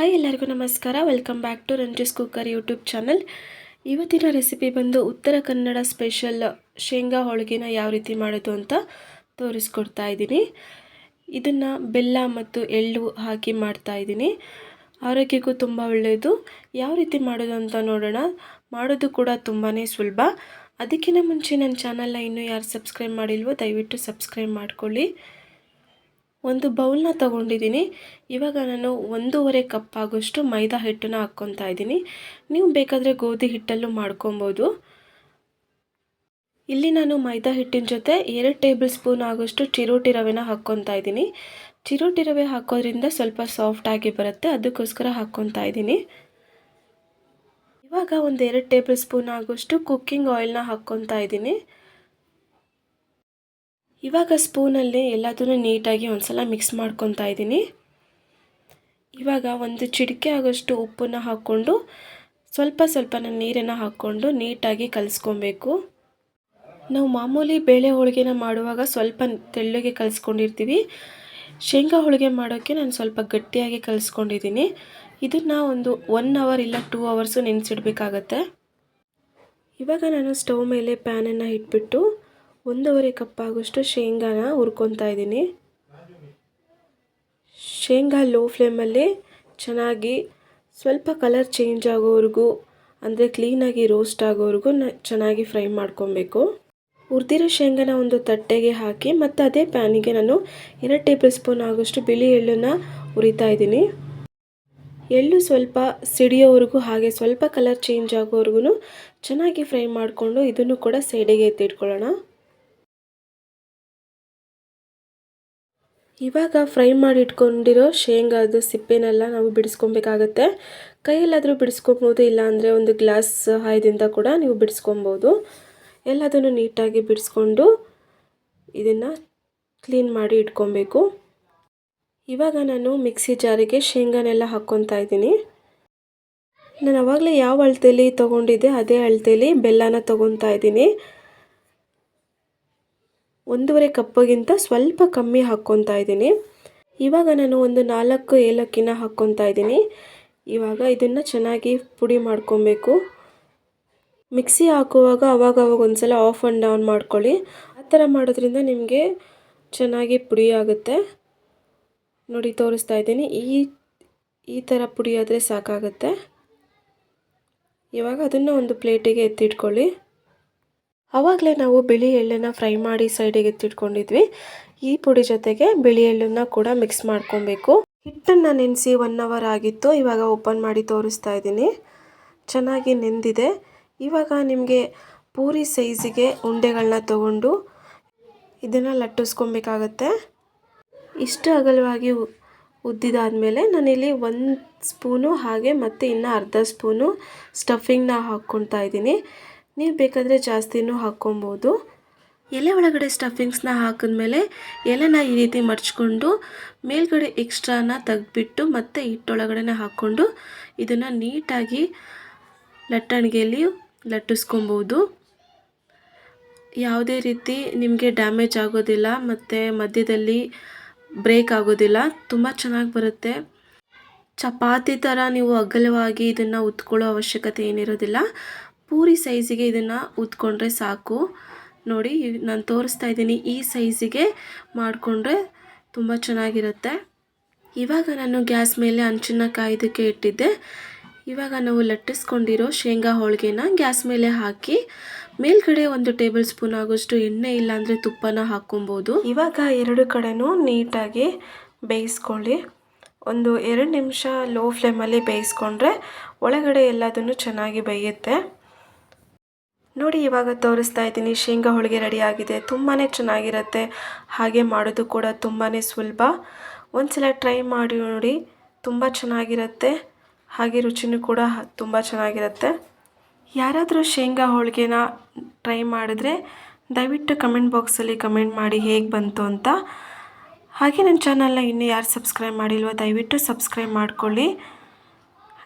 Hi ಎಲ್ಲರಿಗೂ ನಮಸ್ಕಾರ. Welcome back to ರಂಜಿಸ್ cooker YouTube channel ಇವತ್ತಿನ ರೆಸಿಪಿ ಬಂದು ಉತ್ತರ ಕನ್ನಡ ಸ್ಪೆಷಲ್ ಶೇಂಗಾ ಹೋಳಿಗೆನ ಯಾವ ರೀತಿ ಮಾಡೋದು ಅಂತ ತೋರಿಸ್ಕೊಡ್ತಾ ಇದ್ದೀನಿ. ಇದನ್ನು ಬೆಲ್ಲ ಮತ್ತು ಎಳ್ಳು ಹಾಕಿ ಮಾಡ್ತಾ ಇದ್ದೀನಿ. ಆರೋಗ್ಯಕ್ಕೂ ತುಂಬ ಒಳ್ಳೆಯದು. ಯಾವ ರೀತಿ ಮಾಡೋದು ಅಂತ ನೋಡೋಣ. ಮಾಡೋದು ಕೂಡ ತುಂಬಾ ಸುಲಭ. ಅದಕ್ಕಿಂತ ಮುಂಚೆ ನನ್ನ ಚಾನಲ್ನ ಇನ್ನೂ ಯಾರು ಸಬ್ಸ್ಕ್ರೈಬ್ ಮಾಡಿಲ್ವೋ ದಯವಿಟ್ಟು ಸಬ್ಸ್ಕ್ರೈಬ್ ಮಾಡ್ಕೊಳ್ಳಿ. ಒಂದು ಬೌಲ್ನ ತಗೊಂಡಿದ್ದೀನಿ. ಇವಾಗ ನಾನು ಒಂದೂವರೆ ಕಪ್ ಆಗೋಷ್ಟು ಮೈದಾ ಹಿಟ್ಟನ್ನು ಹಾಕ್ಕೊತಾ ಇದ್ದೀನಿ. ನೀವು ಬೇಕಾದರೆ ಗೋಧಿ ಹಿಟ್ಟಲ್ಲೂ ಮಾಡ್ಕೊಬೋದು. ಇಲ್ಲಿ ನಾನು ಮೈದಾ ಹಿಟ್ಟಿನ ಜೊತೆ ಎರಡು ಟೇಬಲ್ ಸ್ಪೂನ್ ಆಗೋಷ್ಟು ಚಿರೋಟಿ ರವೆನ ಹಾಕ್ಕೊತಾ ಇದ್ದೀನಿ. ಚಿರೋಟಿ ರವೆ ಹಾಕೋದ್ರಿಂದ ಸ್ವಲ್ಪ ಸಾಫ್ಟಾಗಿ ಬರುತ್ತೆ. ಅದಕ್ಕೋಸ್ಕರ ಹಾಕ್ಕೊತಾ ಇದ್ದೀನಿ. ಇವಾಗ ಒಂದು ಎರಡು ಟೇಬಲ್ ಸ್ಪೂನ್ ಆಗೋಷ್ಟು ಕುಕ್ಕಿಂಗ್ ಆಯಿಲ್ನ ಹಾಕ್ಕೊತಾ ಇದ್ದೀನಿ. ಇವಾಗ ಸ್ಪೂನಲ್ಲಿ ಎಲ್ಲದನ್ನು ನೀಟಾಗಿ ಒಂದು ಸಲ ಮಿಕ್ಸ್ ಮಾಡ್ಕೊತಾ ಇದ್ದೀನಿ. ಇವಾಗ ಒಂದು ಚಿಟಿಕೆ ಆಗೋಷ್ಟು ಉಪ್ಪನ್ನು ಹಾಕ್ಕೊಂಡು ಸ್ವಲ್ಪ ಸ್ವಲ್ಪ ನೀರನ್ನು ಹಾಕ್ಕೊಂಡು ನೀಟಾಗಿ ಕಲಿಸ್ಕೊಬೇಕು. ನಾವು ಮಾಮೂಲಿ ಬೇಳೆ ಹೋಳಿಗೆನ ಮಾಡುವಾಗ ಸ್ವಲ್ಪ ತೆಳ್ಳಗೆ ಕಲಿಸ್ಕೊಂಡಿರ್ತೀವಿ. ಶೇಂಗಾ ಹೋಳಿಗೆ ಮಾಡೋಕ್ಕೆ ನಾನು ಸ್ವಲ್ಪ ಗಟ್ಟಿಯಾಗಿ ಕಲಿಸ್ಕೊಂಡಿದ್ದೀನಿ. ಇದನ್ನು ಒಂದು ಒನ್ ಅವರ್ ಇಲ್ಲ ಟೂ ಅವರ್ಸು ನೆನೆಸಿಡ್ಬೇಕಾಗತ್ತೆ. ಇವಾಗ ನಾನು ಸ್ಟವ್ ಮೇಲೆ ಪ್ಯಾನನ್ನು ಇಟ್ಬಿಟ್ಟು ಒಂದೂವರೆ ಕಪ್ ಆಗೋಷ್ಟು ಶೇಂಗಾನ ಹುರ್ಕೊತಾ ಇದ್ದೀನಿ. ಶೇಂಗಾ ಲೋ ಫ್ಲೇಮಲ್ಲಿ ಚೆನ್ನಾಗಿ ಸ್ವಲ್ಪ ಕಲರ್ ಚೇಂಜ್ ಆಗೋವರೆಗೂ, ಅಂದರೆ ಕ್ಲೀನಾಗಿ ರೋಸ್ಟ್ ಆಗೋವರೆಗೂ ಚೆನ್ನಾಗಿ ಫ್ರೈ ಮಾಡ್ಕೊಬೇಕು. ಹುರಿದಿರೋ ಶೇಂಗಾನ ಒಂದು ತಟ್ಟೆಗೆ ಹಾಕಿ ಮತ್ತು ಅದೇ ಪ್ಯಾನಿಗೆ ನಾನು ಎರಡು ಟೇಬಲ್ ಸ್ಪೂನ್ ಆಗೋಷ್ಟು ಬಿಳಿ ಎಳ್ಳನ್ನು ಹುರಿತಾ ಇದ್ದೀನಿ. ಎಳ್ಳು ಸ್ವಲ್ಪ ಸಿಡಿಯೋವರೆಗೂ ಹಾಗೆ ಸ್ವಲ್ಪ ಕಲರ್ ಚೇಂಜ್ ಆಗೋವರೆಗೂ ಚೆನ್ನಾಗಿ ಫ್ರೈ ಮಾಡಿಕೊಂಡು ಇದನ್ನು ಕೂಡ ಸೈಡಿಗೆ ಎತ್ತಿಟ್ಕೊಳ್ಳೋಣ. ಇವಾಗ ಫ್ರೈ ಮಾಡಿ ಇಟ್ಕೊಂಡಿರೋ ಶೇಂಗಾದ ಸಿಪ್ಪೆನೆಲ್ಲ ನಾವು ಬಿಡಿಸ್ಕೊಬೇಕಾಗತ್ತೆ. ಕೈಯಲ್ಲಾದರೂ ಬಿಡಿಸ್ಕೊಬೋದು, ಇಲ್ಲಾಂದರೆ ಒಂದು ಗ್ಲಾಸ್ ಸಹಾಯದಿಂದ ಕೂಡ ನೀವು ಬಿಡಿಸ್ಕೊಬೋದು. ಎಲ್ಲದನ್ನು ನೀಟಾಗಿ ಬಿಡಿಸ್ಕೊಂಡು ಇದನ್ನು ಕ್ಲೀನ್ ಮಾಡಿ ಇಟ್ಕೊಬೇಕು. ಇವಾಗ ನಾನು ಮಿಕ್ಸಿ ಜಾರಿಗೆ ಶೇಂಗಾನೆಲ್ಲ ಹಾಕ್ಕೊತಾ ಇದ್ದೀನಿ. ನಾನು ಅವಾಗಲೇ ಯಾವ ಅಳತೆಯಲ್ಲಿ ತೊಗೊಂಡಿದ್ದೆ, ಅದೇ ಅಳತೆಯಲ್ಲಿ ಬೆಲ್ಲನ ತೊಗೊತಾ ಇದ್ದೀನಿ. ಒಂದೂವರೆ ಕಪ್ಪಗಿಂತ ಸ್ವಲ್ಪ ಕಮ್ಮಿ ಹಾಕ್ಕೊತಾ ಇದ್ದೀನಿ. ಇವಾಗ ನಾನು ಒಂದು ನಾಲ್ಕು ಏಲಕ್ಕಿನ ಹಾಕ್ಕೊತಾ ಇದ್ದೀನಿ. ಇವಾಗ ಇದನ್ನು ಚೆನ್ನಾಗಿ ಪುಡಿ ಮಾಡ್ಕೊಬೇಕು. ಮಿಕ್ಸಿ ಹಾಕುವಾಗ ಅವಾಗ ಅವಾಗ ಒಂದು ಸಲ ಆಫ್ ಆ್ಯಂಡ್ ಡೌನ್ ಮಾಡ್ಕೊಳ್ಳಿ. ಆ ಥರ ಮಾಡೋದ್ರಿಂದ ನಿಮಗೆ ಚೆನ್ನಾಗಿ ಪುಡಿ ಆಗುತ್ತೆ. ನೋಡಿ, ತೋರಿಸ್ತಾ ಇದ್ದೀನಿ. ಈ ಈ ಥರ ಪುಡಿ ಆದರೆ ಸಾಕಾಗುತ್ತೆ. ಇವಾಗ ಅದನ್ನು ಒಂದು ಪ್ಲೇಟಿಗೆ ಎತ್ತಿಟ್ಕೊಳ್ಳಿ. ಆವಾಗಲೇ ನಾವು ಬಿಳಿ ಎಳ್ಳನ್ನು ಫ್ರೈ ಮಾಡಿ ಸೈಡಿಗೆ ಎತ್ತಿಟ್ಕೊಂಡಿದ್ವಿ ಈ ಪುಡಿ ಜೊತೆಗೆ ಬಿಳಿ ಎಳ್ಳನ್ನು ಕೂಡ ಮಿಕ್ಸ್ ಮಾಡ್ಕೊಬೇಕು. ಹಿಟ್ಟನ್ನು ನೆನೆಸಿ ಒನ್ ಅವರ್ ಆಗಿತ್ತು. ಇವಾಗ ಓಪನ್ ಮಾಡಿ ತೋರಿಸ್ತಾ ಇದ್ದೀನಿ. ಚೆನ್ನಾಗಿ ನೆಂದಿದೆ. ಇವಾಗ ನಿಮಗೆ ಪೂರಿ ಸೈಜಿಗೆ ಉಂಡೆಗಳನ್ನ ತಗೊಂಡು ಇದನ್ನು ಲಟ್ಟಿಸ್ಕೊಬೇಕಾಗತ್ತೆ. ಇಷ್ಟು ಅಗಲವಾಗಿ ಉದ್ದಿದಾದಮೇಲೆ ನಾನಿಲ್ಲಿ ಒಂದು ಸ್ಪೂನು ಹಾಗೆ ಮತ್ತು ಇನ್ನು ಅರ್ಧ ಸ್ಪೂನು ಸ್ಟಫಿಂಗ್ನ ಹಾಕ್ಕೊಳ್ತಾ ಇದ್ದೀನಿ. ನೀವು ಬೇಕಾದರೆ ಜಾಸ್ತಿನೂ ಹಾಕ್ಕೊಬೋದು. ಎಲೆ ಒಳಗಡೆ ಸ್ಟಫಿಂಗ್ಸ್ನ ಹಾಕಿದ್ಮೇಲೆ ಎಲೆನ ಈ ರೀತಿ ಮಡ್ಚ್ಕೊಂಡು ಮೇಲ್ಗಡೆ ಎಕ್ಸ್ಟ್ರಾನ ತೆಗ್ದುಬಿಟ್ಟು ಮತ್ತೆ ಹಿಟ್ಟೊಳಗಡೆ ಹಾಕ್ಕೊಂಡು ಇದನ್ನು ನೀಟಾಗಿ ಲಟ್ಟಣಿಗೆಯಲ್ಲಿ ಲಟ್ಟಿಸ್ಕೊಬೋದು. ಯಾವುದೇ ರೀತಿ ನಿಮಗೆ ಡ್ಯಾಮೇಜ್ ಆಗೋದಿಲ್ಲ ಮತ್ತು ಮಧ್ಯದಲ್ಲಿ ಬ್ರೇಕ್ ಆಗೋದಿಲ್ಲ, ತುಂಬ ಚೆನ್ನಾಗಿ ಬರುತ್ತೆ. ಚಪಾತಿ ಥರ ನೀವು ಅಗಲವಾಗಿ ಇದನ್ನು ಉತ್ಕೊಳ್ಳೋ ಅವಶ್ಯಕತೆ ಏನಿರೋದಿಲ್ಲ. ಪೂರಿ ಸೈಜಿಗೆ ಇದನ್ನು ಉತ್ಕೊಂಡ್ರೆ ಸಾಕು. ನೋಡಿ, ನಾನು ತೋರಿಸ್ತಾ ಇದ್ದೀನಿ. ಈ ಸೈಜಿಗೆ ಮಾಡಿಕೊಂಡ್ರೆ ತುಂಬ ಚೆನ್ನಾಗಿರುತ್ತೆ. ಇವಾಗ ನಾನು ಗ್ಯಾಸ್ ಮೇಲೆ ಹಂಚನ್ನ ಕಾಯ್ದಕ್ಕೆ ಇಟ್ಟಿದ್ದೆ. ಇವಾಗ ನಾವು ಲಟ್ಟಿಸ್ಕೊಂಡಿರೋ ಶೇಂಗಾ ಹೋಳಿಗೆನ ಗ್ಯಾಸ್ ಮೇಲೆ ಹಾಕಿ, ಮೇಲ್ಗಡೆ ಒಂದು ಟೇಬಲ್ ಸ್ಪೂನ್ ಆಗೋಷ್ಟು ಎಣ್ಣೆ ಇಲ್ಲಾಂದರೆ ತುಪ್ಪನ ಹಾಕ್ಕೊಬೋದು. ಇವಾಗ ಎರಡು ಕಡೆನೂ ನೀಟಾಗಿ ಬೇಯಿಸ್ಕೊಳ್ಳಿ. ಒಂದು ಎರಡು ನಿಮಿಷ ಲೋ ಫ್ಲೇಮಲ್ಲಿ ಬೇಯಿಸ್ಕೊಂಡ್ರೆ ಒಳಗಡೆ ಎಲ್ಲದನ್ನು ಚೆನ್ನಾಗಿ ಬೇಯುತ್ತೆ. ನೋಡಿ, ಇವಾಗ ತೋರಿಸ್ತಾ ಇದ್ದೀನಿ, ಶೇಂಗಾ ಹೋಳಿಗೆ ರೆಡಿಯಾಗಿದೆ ತುಂಬಾ ಚೆನ್ನಾಗಿರುತ್ತೆ. ಹಾಗೆ ಮಾಡೋದು ಕೂಡ ತುಂಬಾ ಸುಲಭ. ಒಂದ್ಸಲ ಟ್ರೈ ಮಾಡಿ ನೋಡಿ, ತುಂಬ ಚೆನ್ನಾಗಿರುತ್ತೆ. ಹಾಗೆ ರುಚಿನೂ ಕೂಡ ತುಂಬ ಚೆನ್ನಾಗಿರುತ್ತೆ. ಯಾರಾದರೂ ಶೇಂಗಾ ಹೋಳಿಗೆನ ಟ್ರೈ ಮಾಡಿದ್ರೆ ದಯವಿಟ್ಟು ಕಮೆಂಟ್ ಬಾಕ್ಸಲ್ಲಿ ಕಮೆಂಟ್ ಮಾಡಿ ಹೇಗೆ ಬಂತು ಅಂತ. ಹಾಗೆ ನನ್ನ ಚಾನಲ್ನ ಇನ್ನೂ ಯಾರು ಸಬ್ಸ್ಕ್ರೈಬ್ ಮಾಡಿಲ್ವೋ, ದಯವಿಟ್ಟು ಸಬ್ಸ್ಕ್ರೈಬ್ ಮಾಡ್ಕೊಳ್ಳಿ.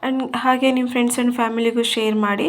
ಆ್ಯಂಡ್ ಹಾಗೆ ನಿಮ್ಮ ಫ್ರೆಂಡ್ಸ್ ಆ್ಯಂಡ್ ಫ್ಯಾಮಿಲಿಗೂ ಶೇರ್ ಮಾಡಿ.